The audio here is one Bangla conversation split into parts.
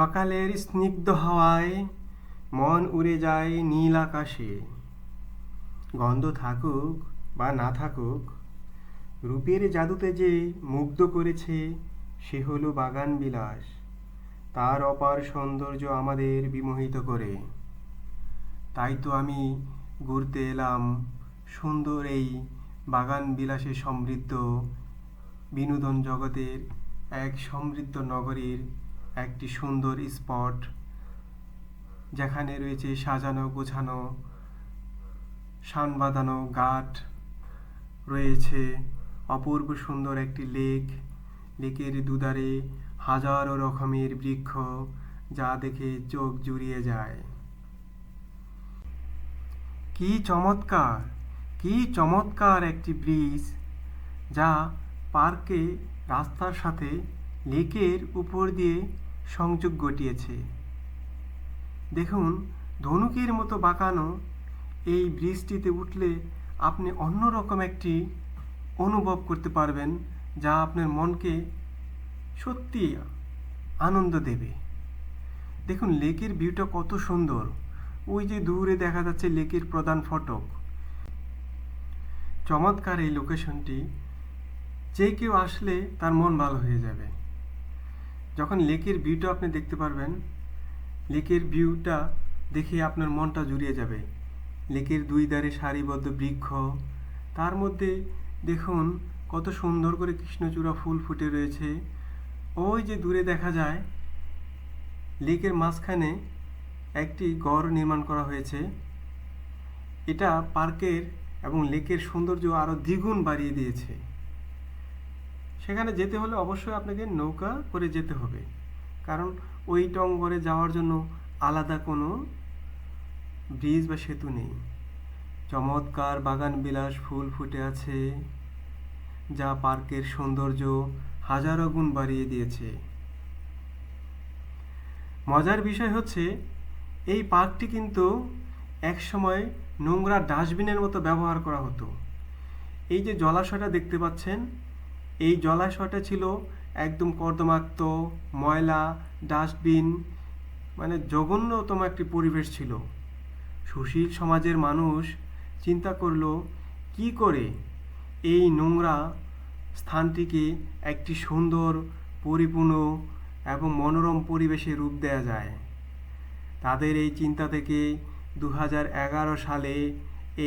সকালের স্নিগ্ধ হাওয়ায় মন উড়ে যায় নীল আকাশে। গন্ধ থাকুক বা না থাকুক, রূপের জাদুতে যে মুগ্ধ করেছে, সে হলো বাগান বিলাস। তার অপার সৌন্দর্য আমাদের বিমোহিত করে। তাই তো আমি ঘুরতে এলাম সুন্দর এই বাগান বিলাসে সমৃদ্ধ বিনোদন জগতের এক সমৃদ্ধ নগরীর একটি সুন্দর স্পট যেখানে রয়েছে সাজানো, গোছানো শান বাঁধানো ঘাট রয়েছে অপূর্ব সুন্দর একটি লেক। লেকের দুধারে হাজারো রকমের বৃক্ষ যা দেখে চোখ জুড়িয়ে যায়। কি চমৎকার কি চমৎকার একটি ব্রিজ যা পার্কে রাস্তার সাথে লেকের উপর দিয়ে সংযোগ ঘটিয়েছে। দেখুন, ধনুকের মতো বাঁকানো এই ব্রিজটিতে উঠলে আপনি অন্যরকম একটি অনুভব করতে পারবেন, যা আপনার মনকে সত্যি আনন্দ দেবে। দেখুন, লেকের ভিউটা কত সুন্দর। ওই যে দূরে দেখা যাচ্ছে লেকের প্রধান ফটক। চমৎকার এই লোকেশনটি। যে কেউ আসলে তার মন ভালো হয়ে যাবে। যখন লেকের ভিউটা আপনি দেখতে পারবেন, লেকের ভিউটা দেখে আপনার মনটা জুড়িয়ে যাবে। লেকের দুই ধারে সারিবদ্ধ বৃক্ষ, তার মধ্যে দেখুন কত সুন্দর করে কৃষ্ণচূড়া ফুল ফুটে রয়েছে। ওই যে দূরে দেখা যায়, লেকের মাঝখানে একটি গড় নির্মাণ করা হয়েছে। এটা পার্কের এবং লেকের সৌন্দর্য আরও দ্বিগুণ বাড়িয়ে দিয়েছে। সেখানে যেতে হলে অবশ্যই আপনাকে নৌকা করে যেতে হবে। কারণ ওই টঙ্গরে যাওয়ার জন্য আলাদা কোনো ব্রিজ বা সেতু নেই। চমৎকার বাগান বিলাস ফুল ফুটে আছে, যা পার্কের সৌন্দর্য হাজারো গুণ বাড়িয়ে দিয়েছে। মজার বিষয় হচ্ছে, এই পার্কটি কিন্তু একসময় নোংরা ডাস্টবিনের মতো ব্যবহার করা হতো। এই যে জলাশয়টা দেখতে পাচ্ছেন এই জলাশয়টা ছিল একদম কর্দমাক্ত, ময়লা, ডাস্টবিন মানে জঘন্যতম একটি পরিবেশ ছিল। সুশীল সমাজের মানুষ চিন্তা করল, কি করে এই নোংরা স্থানটিকে একটি সুন্দর, পরিপূর্ণ এবং মনোরম পরিবেশে রূপ দেওয়া যায়? তাদের এই চিন্তা থেকে দু সালে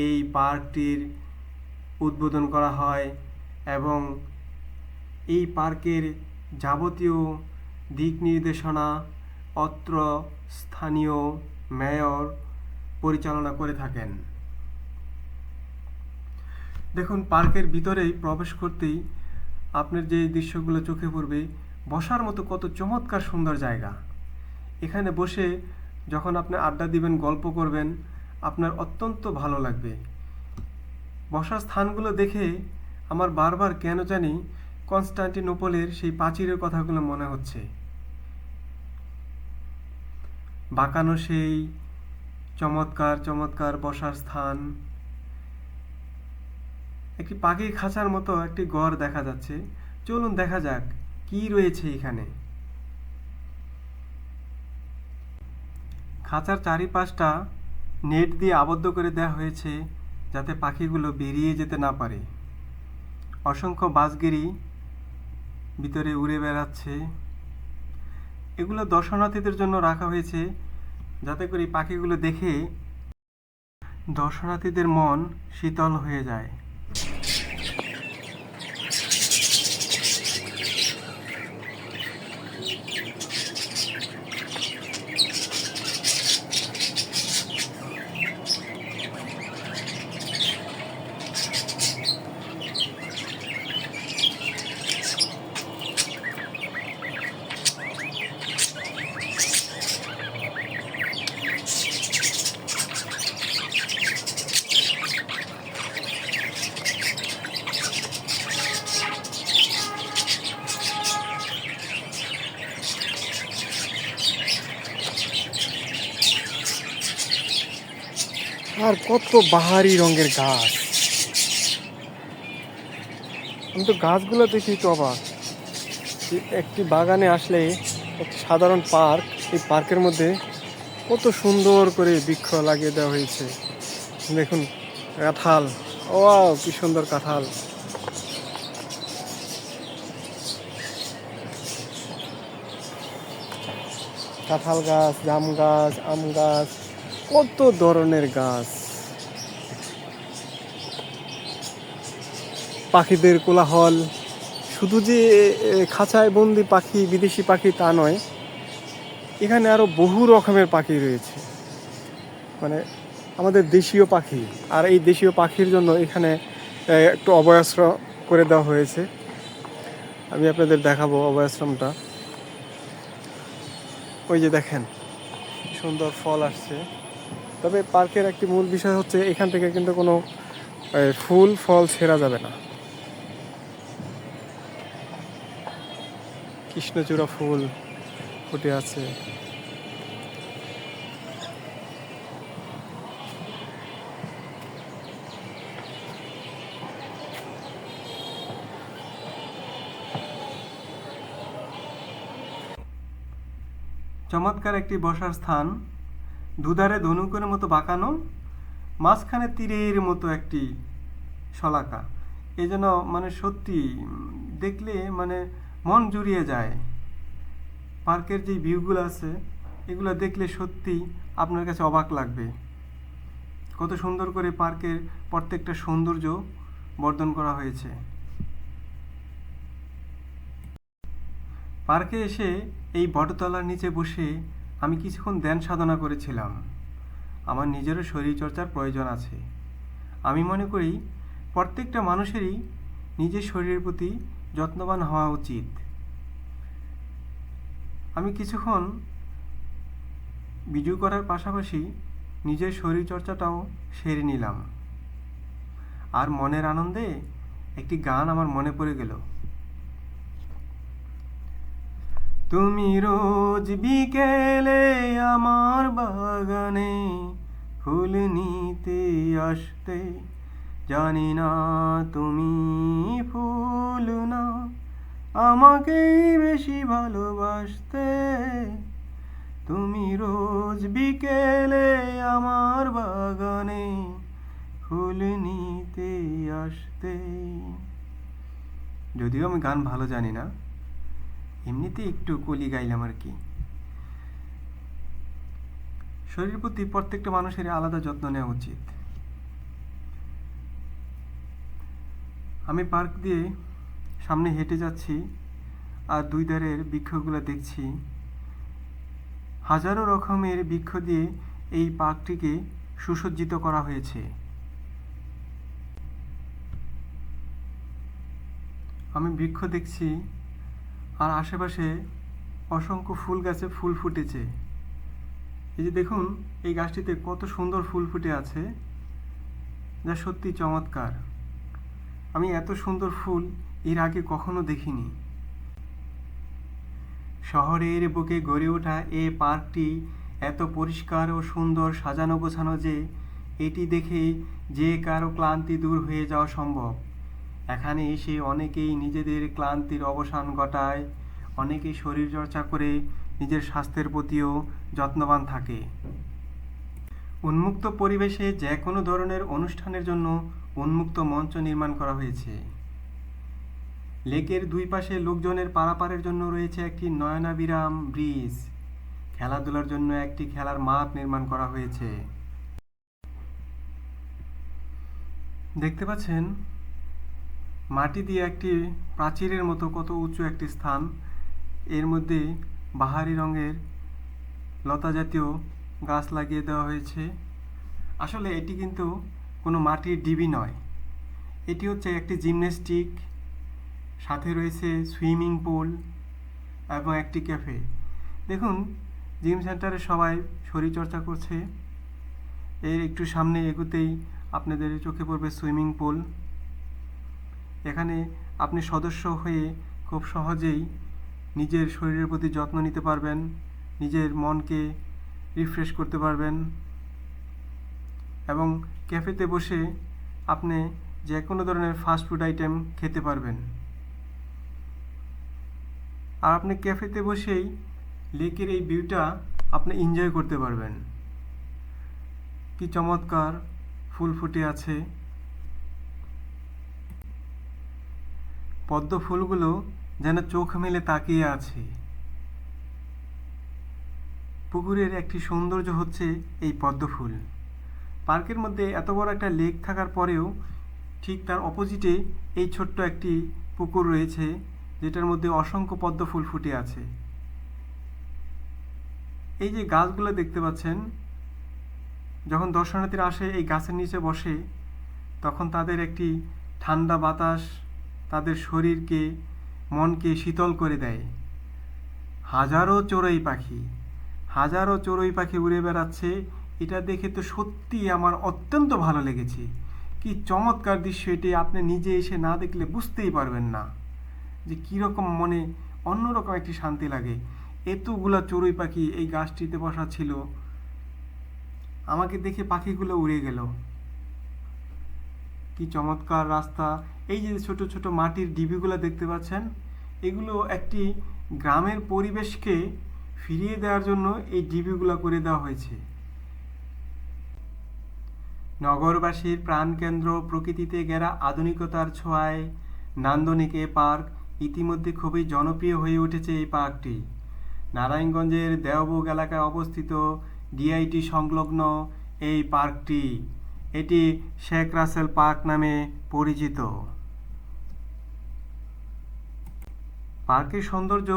এই পার্কটির উদ্বোধন করা হয় এবং এই পার্কের যাবতীয় দিক নির্দেশনা অত্র স্থানীয় মেয়র পরিচালনা করে থাকেন। দেখুন, পার্কের ভিতরেই প্রবেশ করতেই আপনার যে দৃশ্যগুলো চোখে পড়বে, বসার মতো কত চমৎকার সুন্দর জায়গা। এখানে বসে যখন আপনি আড্ডা দিবেন, গল্প করবেন, আপনার অত্যন্ত ভালো লাগবে। বসার স্থানগুলো দেখে আমার বারবার কেন জানি কনস্টান্টিনোপলের সেই প্রাচীরের কথাগুলো মনে হচ্ছে। বাঁকানো সেই চমৎকার চমৎকার বসার স্থান। একটি পাখির খাঁচার মতো একটি গড় দেখা যাচ্ছে। চলুন দেখা যাক, কি রয়েছে এখানে। খাঁচার চারিপাশটা নেট দিয়ে আবদ্ধ করে দেওয়া হয়েছে যাতে পাখিগুলো বেরিয়ে যেতে না পারে। অসংখ্য বাসগিরি ভিতরে উড়ে বেড়াচ্ছে। এগুলো দর্শনার্থীদের জন্য রাখা হয়েছে যাতে করে পাখিগুলো দেখে দর্শনার্থীদের মন শীতল হয়ে যায়। আর কত বাহারি রঙের গাছ। আমি তো গাছগুলো দেখি তো অবাক। একটি বাগানে আসলে একটি সাধারণ পার্ক, এই পার্কের মধ্যে কত সুন্দর করে বৃক্ষ লাগিয়ে দেওয়া হয়েছে। দেখুন, কাঁঠাল। ও কি সুন্দর কাঁঠাল। কাঁঠাল গাছ, জাম গাছ, আম গাছ কত ধরনের গাছ? পাখিদের কোলাহল। শুধু যে খাঁচায় বন্দি পাখি, বিদেশি পাখি তা নয়, এখানে আরও বহু রকমের পাখি রয়েছে। মানে আমাদের দেশীয় পাখি, আর এই দেশীয় পাখির জন্য এখানে একটু অভয়াশ্রম করে দেওয়া হয়েছে। আমি আপনাদের দেখাবো অভয়াশ্রমটা। ওই যে দেখেন, সুন্দর ফল আসছে। তবে পার্কের একটি মূল বিষয় হচ্ছে এখান থেকে কিন্তু কোনো ফুল, ফল ছেঁড়া যাবে না। কৃষ্ণচূড়া ফুল ফুটে আছে। চমৎকার একটি বসার স্থান। দুধারে ধনুকের মতো বাঁকানো, মাঝখানে তীরের মতো একটি শলাকা। এই জন্য মানে সত্যি, দেখলে মানে মন জুড়িয়ে যায়। পার্কের যে ভিউগুলো আছে, এগুলো দেখলে সত্যি আপনার কাছে অবাক লাগবে। কত সুন্দর করে পার্কের প্রত্যেকটা সৌন্দর্য বর্ধন করা হয়েছে। পার্কে এসে এই বটতলার নিচে বসে আমি কিছুক্ষণ ধ্যান সাধনা করেছিলাম। আমার নিজেরও শরীরচর্চার প্রয়োজন আছে। আমি মনে করি, প্রত্যেকটা মানুষেরই নিজের শরীরের প্রতি যত্নবান হওয়া উচিত। আমি কিছুক্ষণ ভিডিও করার পাশাপাশি নিজের শরীরচর্চাটাও সেরে নিলাম। আর মনের আনন্দে একটি গান আমার মনে পড়ে গেল। তুমি রোজ বিকেলে আমার বাগানে ফুল নিতে আসতে। জানি না তুমি ফুল না, আমাকেই বেশি ভালোবাসতে। তুমি রোজ বিকেলে আমার বাগানে ফুল নিতে আসতে। যদিও আমি গান ভালো জানি না এমনিতে একটু কলি গাইলাম আর কি। শরীর প্রতি প্রত্যেকটা মানুষের আলাদা যত্ন নেওয়া উচিত। আমি পার্ক দিয়ে সামনে হেঁটে যাচ্ছি আর দুই ধারের বৃক্ষগুলো দেখছি। হাজারো রকমের বৃক্ষ দিয়ে এই পার্কটিকে সুসজ্জিত করা হয়েছে। আমি বৃক্ষ দেখছি আর আশেপাশে অসংখ্য ফুল গাছে ফুল ফুটেছে। এই যে দেখুন, এই গাছটিতে কত সুন্দর ফুল ফুটে আছে, যা সত্যি চমৎকার। আমি এত সুন্দর ফুল এর আগে কখনো দেখিনি। শহরের বুকে গড়ে ওঠা এ পার্কটি এত পরিষ্কার ও সুন্দর সাজানো গোছানো যে, এটি দেখে যে কারও ক্লান্তি দূর হয়ে যাওয়া সম্ভব। এখানে এসে অনেকেই নিজেদের ক্লান্তির অবসান ঘটায়, অনেকেই শরীরচর্চা করে নিজের স্বাস্থ্যের প্রতিও যত্নবান থাকে। উন্মুক্ত পরিবেশে যে কোনো ধরনের অনুষ্ঠানের জন্য উন্মুক্ত মঞ্চ নির্মাণ করা হয়েছে। লেকের দুই পাশে লোকজনের পারাপারের জন্য রয়েছে একটি নয়নাবিরাম ব্রিজ। খেলাধুলার জন্য একটি খেলার মাঠ নির্মাণ করা হয়েছে। দেখতে পাচ্ছেন মাটি দিয়ে একটি প্রাচীরের মতো কত উঁচু একটি স্থান, এর মধ্যে বাহারি রঙের লতা জাতীয় গাছ লাগিয়ে দেওয়া হয়েছে। আসলে এটি কিন্তু কোনো মাটির ডিবি নয়। এটি হচ্ছে একটি জিমন্যাস্টিক, সাথে রয়েছে সুইমিং পুল এবং একটি ক্যাফে। দেখুন, জিম সেন্টারে সবাই শরীরচর্চা করছে। এর একটু সামনে এগুতেই আপনাদের চোখে পড়বে সুইমিং পুল। এখানে আপনি সদস্য হয়ে খুব সহজেই নিজের শরীরের প্রতি যত্ন নিতে পারবেন, নিজের মনকে রিফ্রেশ করতে পারবেন এবং ক্যাফেতে বসে আপনি যে কোনো ধরনের ফাস্ট ফুড আইটেম খেতে পারবেন। আর আপনি ক্যাফেতে বসেই লেকের এই ভিউটা আপনি এনজয় করতে পারবেন। কি চমৎকার ফুল ফুটে আছে। পদ্ম ফুলগুলো যেন চোখ মেলে তাকিয়ে আছে। পুকুরের একটি সৌন্দর্য হচ্ছে এই পদ্ম ফুল পার্কের মধ্যে এত বড় একটা লেক থাকার পরেও ঠিক তার অপোজিটে এই ছোট্ট একটি পুকুর রয়েছে, যেটার মধ্যে অসংখ্য পদ্ম ফুল ফুটে আছে। এই যে গাছগুলো দেখতে পাচ্ছেন, যখন দর্শনার্থীরা আসে এই গাছের নিচে বসে, তখন তাদের একটি ঠান্ডা বাতাস শরীরকে, মনকে শীতল করে দেয়। হাজারো চড়ুই পাখি, হাজারো চড়ুই পাখি উড়ে বেড়াচ্ছে। এটা দেখে তো সত্যি আমার অত্যন্ত ভালো লেগেছে। কি চমৎকার দৃশ্য এটি, আপনি নিজে এসে না দেখলে বুঝতেই পারবেন না যে কীরকম মনে অন্যরকম একটি শান্তি লাগে। এতগুলা চড়ুই পাখি এই গাছটিতে বসা ছিল। আমাকে দেখে পাখিগুলো উড়ে গেল। কি চমৎকার রাস্তা এই যে ছোট ছোট মাটির ডিবিগুলো দেখতে পাচ্ছেন, এগুলো একটি গ্রামের পরিবেশকে ফিরিয়ে দেওয়ার জন্য এই ডিবিগুলো করে দেওয়া হয়েছে। নগরবাসীর প্রাণকেন্দ্র, প্রকৃতিতে ঘেরা আধুনিকতার ছোঁয়ায় নান্দনিক এ পার্ক ইতিমধ্যে খুবই জনপ্রিয় হয়ে উঠেছে এই পার্কটি। নারায়ণগঞ্জের দেওবুগ এলাকায় অবস্থিত ডিআইটি সংলগ্ন এই পার্কটি। এটি শেখ রাসেল পার্ক নামে পরিচিত। পার্কের সৌন্দর্য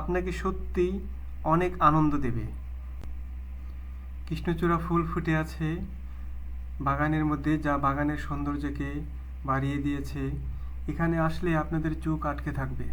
আপনাকে সত্যি অনেক আনন্দ দেবে। কৃষ্ণচূড়া ফুল ফুটে আছে, বাগানের মধ্যে যা বাগানের সৌন্দর্যকে বাড়িয়ে দিয়েছে, এখানে আসলে আপনাদের চোখ আটকে থাকবে।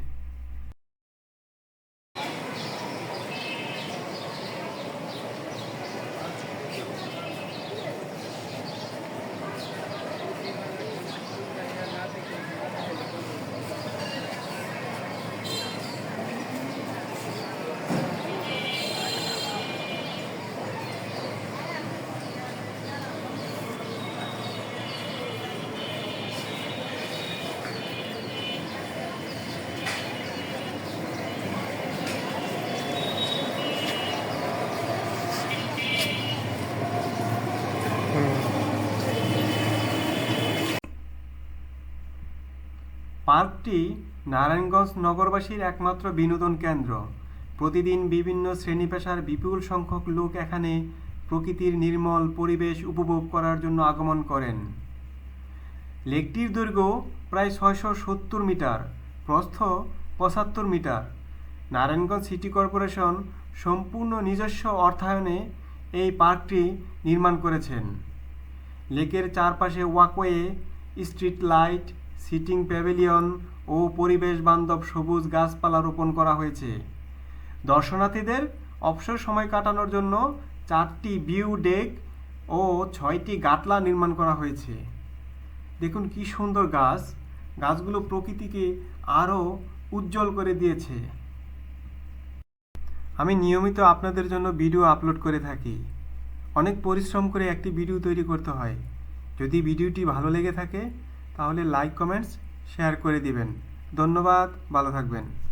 পার্কটি নারায়ণগঞ্জ নগরবাসীর একমাত্র বিনোদন কেন্দ্র। প্রতিদিন বিভিন্ন শ্রেণি পেশার বিপুল সংখ্যক লোক এখানে প্রকৃতির নির্মল পরিবেশ উপভোগ করার জন্য আগমন করেন। লেকটির দৈর্ঘ্য প্রায় ছয়শো সত্তর মিটার, প্রস্থ পঁচাত্তর মিটার। নারায়ণগঞ্জ সিটি কর্পোরেশন সম্পূর্ণ নিজস্ব অর্থায়নে এই পার্কটি নির্মাণ করেছেন। লেকের চারপাশে walkway, street light sitting pavilion ও পরিবেশ বান্ধব সবুজ গাছপালা রোপণ করা হয়েছে। দর্শনার্থীদের অবসর সময় কাটানোর জন্য চারটি ভিউ ডেক ও ছয়টি গাটলা নির্মাণ করা হয়েছে। দেখুন কি সুন্দর গাছ। গাছগুলো প্রকৃতিকে আরও উজ্জ্বল করে দিয়েছে। আমি নিয়মিত আপনাদের জন্য ভিডিও আপলোড করে থাকি। অনেক পরিশ্রম করে একটি ভিডিও তৈরি করতে হয়। যদি ভিডিওটি ভালো লেগে থাকে তাহলে লাইক কমেন্টস শেয়ার করে দিবেন। ধন্যবাদ ভালো থাকবেন।